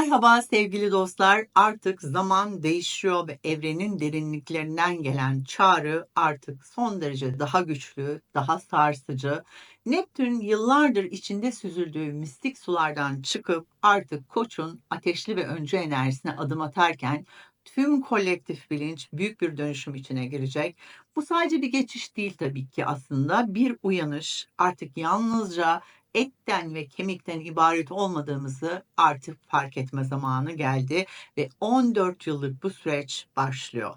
Merhaba sevgili dostlar. Artık zaman değişiyor ve evrenin derinliklerinden gelen çağrı artık son derece daha güçlü, daha sarsıcı. Neptün yıllardır içinde süzüldüğü mistik sulardan çıkıp artık Koç'un ateşli ve öncü enerjisine adım atarken tüm kolektif bilinç büyük bir dönüşüm içine girecek. Bu sadece bir geçiş değil tabii ki aslında bir uyanış. Artık yalnızca etten ve kemikten ibaret olmadığımızı artık fark etme zamanı geldi ve 14 yıllık bu süreç başlıyor.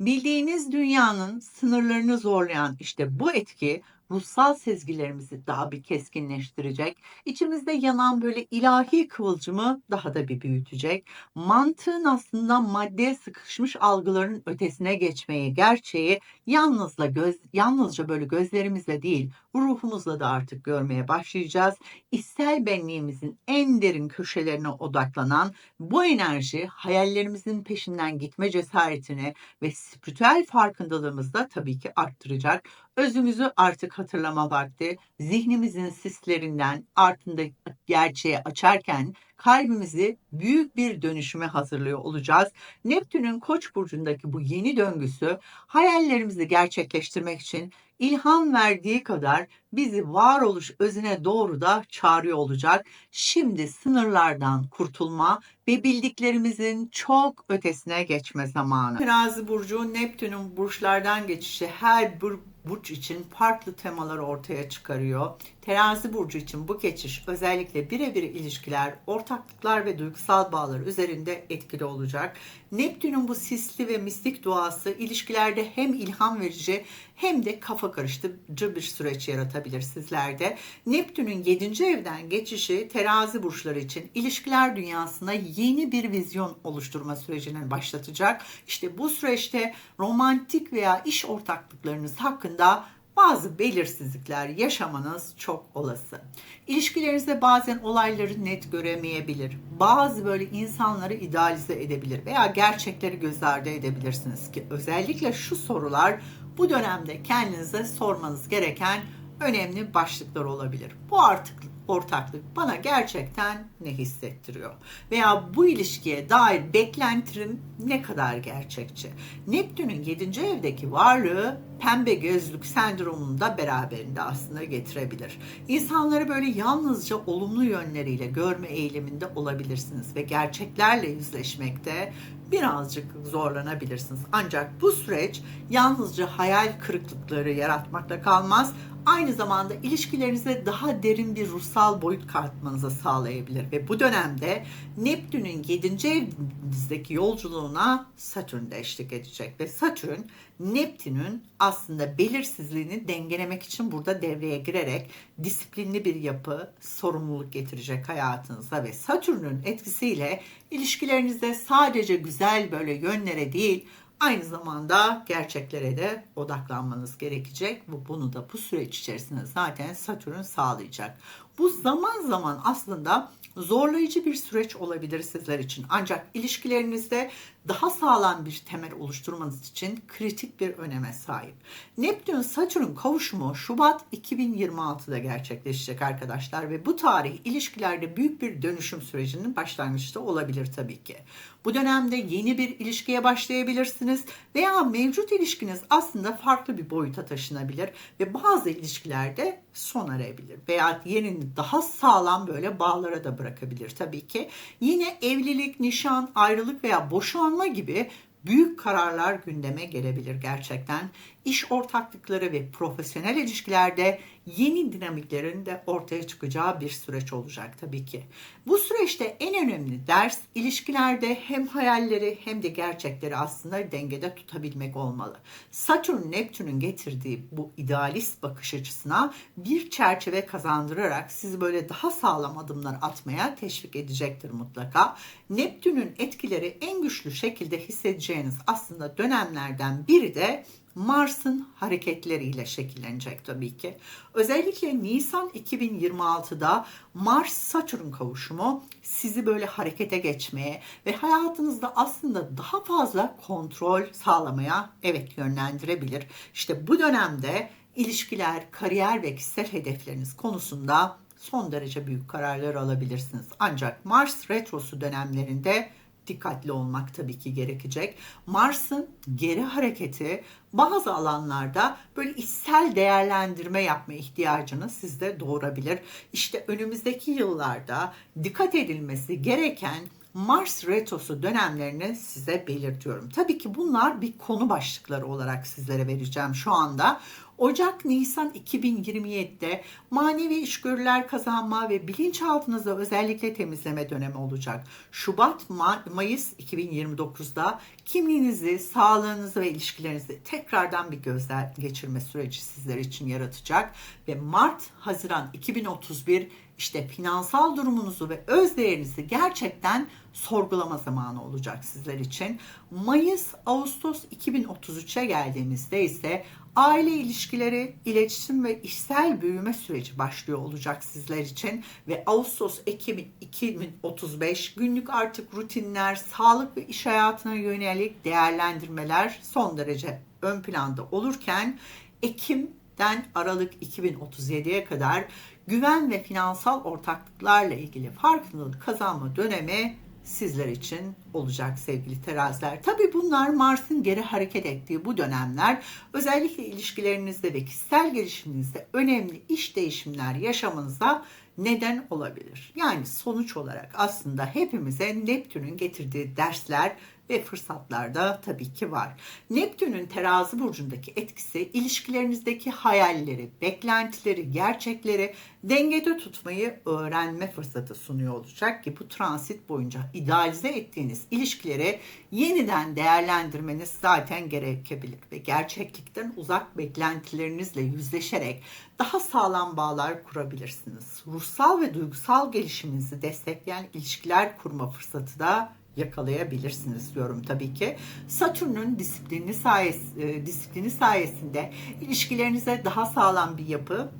Bildiğiniz dünyanın sınırlarını zorlayan işte bu etki ruhsal sezgilerimizi daha bir keskinleştirecek. İçimizde yanan böyle ilahi kıvılcımı daha da bir büyütecek. Mantığın aslında maddeye sıkışmış algıların ötesine geçmeyi, gerçeği yalnızla göz, yalnızca böyle gözlerimizle değil, ruhumuzla da artık görmeye başlayacağız. İster benliğimizin en derin köşelerine odaklanan bu enerji hayallerimizin peşinden gitme cesaretini ve spiritüel farkındalığımızı da tabii ki arttıracak. Özümüzü artık hatırlama vakti, zihnimizin sislerinden altında gerçeği açarken kalbimizi büyük bir dönüşüme hazırlıyor olacağız. Neptün'ün Koç burcundaki bu yeni döngüsü hayallerimizi gerçekleştirmek için ilham verdiği kadar bizi varoluş özüne doğru da çağırıyor olacak. Şimdi sınırlardan kurtulma ve bildiklerimizin çok ötesine geçme zamanı. Terazi burcu Neptün'ün burçlardan geçişi her bur burç için farklı temaları ortaya çıkarıyor. Terazi burcu için bu geçiş özellikle birebir ilişkiler, ortaklıklar ve duygusal bağlar üzerinde etkili olacak. Neptün'ün bu sisli ve mistik duası ilişkilerde hem ilham verici hem de kafa karıştırıcı bir süreç yaratabilir sizlerde. Neptün'ün 7. evden geçişi terazi burçları için ilişkiler dünyasında yeni bir vizyon oluşturma sürecini başlatacak. İşte bu süreçte romantik veya iş ortaklıklarınız hakkında bazı belirsizlikler yaşamanız çok olası. İlişkilerinizde bazen olayları net göremeyebilir. Bazı böyle insanları idealize edebilir veya gerçekleri göz ardı edebilirsiniz ki özellikle şu sorular bu dönemde kendinize sormanız gereken önemli başlıklar olabilir. Bu artık ortaklık bana gerçekten ne hissettiriyor? Veya bu ilişkiye dair beklentirim ne kadar gerçekçi? Neptün'ün 7. evdeki varlığı pembe gözlük sendromunu da beraberinde aslında getirebilir. İnsanları böyle yalnızca olumlu yönleriyle görme eğiliminde olabilirsiniz ve gerçeklerle yüzleşmekte birazcık zorlanabilirsiniz. Ancak bu süreç yalnızca hayal kırıklıkları yaratmakla kalmaz aynı zamanda ilişkilerinize daha derin bir ruhsal boyut katmanıza sağlayabilir. Ve bu dönemde Neptün'ün 7. evinizdeki yolculuğuna Satürn de eşlik edecek. Ve Satürn Neptün'ün aslında belirsizliğini dengelemek için burada devreye girerek disiplinli bir yapı, sorumluluk getirecek hayatınıza ve Satürn'ün etkisiyle ilişkilerinizde sadece güzel böyle yönlere değil Aynı zamanda gerçeklere de odaklanmanız gerekecek. Bu bunu da bu süreç içerisinde zaten Satürn sağlayacak. Bu zaman zaman aslında zorlayıcı bir süreç olabilir sizler için. Ancak ilişkilerinizde daha sağlam bir temel oluşturmanız için kritik bir öneme sahip. Neptün Satürn kavuşumu Şubat 2026'da gerçekleşecek arkadaşlar ve bu tarih ilişkilerde büyük bir dönüşüm sürecinin başlangıçta olabilir tabii ki. Bu dönemde yeni bir ilişkiye başlayabilirsiniz veya mevcut ilişkiniz aslında farklı bir boyuta taşınabilir ve bazı ilişkilerde sona erebilir veya yeni daha sağlam böyle bağlara da bırakabilir tabii ki. Yine evlilik, nişan, ayrılık veya boşanma gibi büyük kararlar gündeme gelebilir gerçekten. İş ortaklıkları ve profesyonel ilişkilerde yeni dinamiklerin de ortaya çıkacağı bir süreç olacak tabii ki. Bu süreçte en önemli ders ilişkilerde hem hayalleri hem de gerçekleri aslında dengede tutabilmek olmalı. Satürn Neptün'ün getirdiği bu idealist bakış açısına bir çerçeve kazandırarak sizi böyle daha sağlam adımlar atmaya teşvik edecektir mutlaka. Neptün'ün etkileri en güçlü şekilde hissedeceğiniz aslında dönemlerden biri de Mars'ın hareketleriyle şekillenecek tabii ki. Özellikle Nisan 2026'da Mars-Satürn kavuşumu sizi böyle harekete geçmeye ve hayatınızda aslında daha fazla kontrol sağlamaya evet yönlendirebilir. İşte bu dönemde ilişkiler, kariyer ve kişisel hedefleriniz konusunda son derece büyük kararlar alabilirsiniz. Ancak Mars retrosu dönemlerinde dikkatli olmak tabii ki gerekecek. Mars'ın geri hareketi bazı alanlarda böyle içsel değerlendirme yapma ihtiyacını sizde doğurabilir. İşte önümüzdeki yıllarda dikkat edilmesi gereken Mars retrosu dönemlerini size belirtiyorum. Tabii ki bunlar bir konu başlıkları olarak sizlere vereceğim şu anda. Ocak-Nisan 2027'de manevi işgörüler kazanma ve bilinçaltınızda özellikle temizleme dönemi olacak. Şubat-Mayıs 2029'da kimliğinizi, sağlığınızı ve ilişkilerinizi tekrardan bir gözden geçirme süreci sizler için yaratacak. Ve Mart-Haziran 2031 işte finansal durumunuzu ve öz değerinizi gerçekten sorgulama zamanı olacak sizler için. Mayıs-Ağustos 2033'e geldiğimizde ise aile ilişkileri, iletişim ve işsel büyüme süreci başlıyor olacak sizler için ve Ağustos-Ekim 2035 günlük artık rutinler, sağlık ve iş hayatına yönelik değerlendirmeler son derece ön planda olurken Ekim'den Aralık 2037'ye kadar güven ve finansal ortaklıklarla ilgili farkındalık kazanma dönemi sizler için olacak sevgili teraziler. Tabii bunlar Mars'ın geri hareket ettiği bu dönemler özellikle ilişkilerinizde ve kişisel gelişiminizde önemli iş değişimler yaşamanıza neden olabilir. Yani sonuç olarak aslında hepimize Neptün'ün getirdiği dersler ve fırsatlar da tabii ki var. Neptün'ün terazi burcundaki etkisi ilişkilerinizdeki hayalleri, beklentileri, gerçekleri dengede tutmayı öğrenme fırsatı sunuyor olacak ki bu transit boyunca idealize ettiğiniz ilişkileri yeniden değerlendirmeniz zaten gerekebilir ve gerçeklikten uzak beklentilerinizle yüzleşerek daha sağlam bağlar kurabilirsiniz. Ruhsal ve duygusal gelişiminizi destekleyen ilişkiler kurma fırsatı da yakalayabilirsiniz diyorum tabii ki. Satürn'ün disiplini, sayes e, disiplini sayesinde ilişkilerinize daha sağlam bir yapı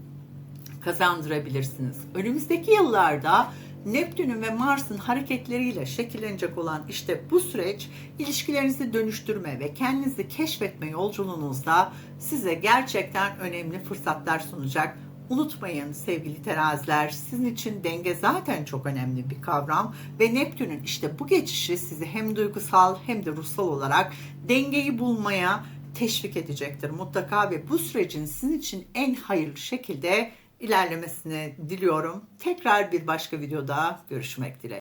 kazandırabilirsiniz. Önümüzdeki yıllarda Neptün'ün ve Mars'ın hareketleriyle şekillenecek olan işte bu süreç ilişkilerinizi dönüştürme ve kendinizi keşfetme yolculuğunuzda size gerçekten önemli fırsatlar sunacak. Unutmayın sevgili teraziler sizin için denge zaten çok önemli bir kavram ve Neptün'ün işte bu geçişi sizi hem duygusal hem de ruhsal olarak dengeyi bulmaya teşvik edecektir mutlaka ve bu sürecin sizin için en hayırlı şekilde ilerlemesini diliyorum. Tekrar bir başka videoda görüşmek dileğiyle.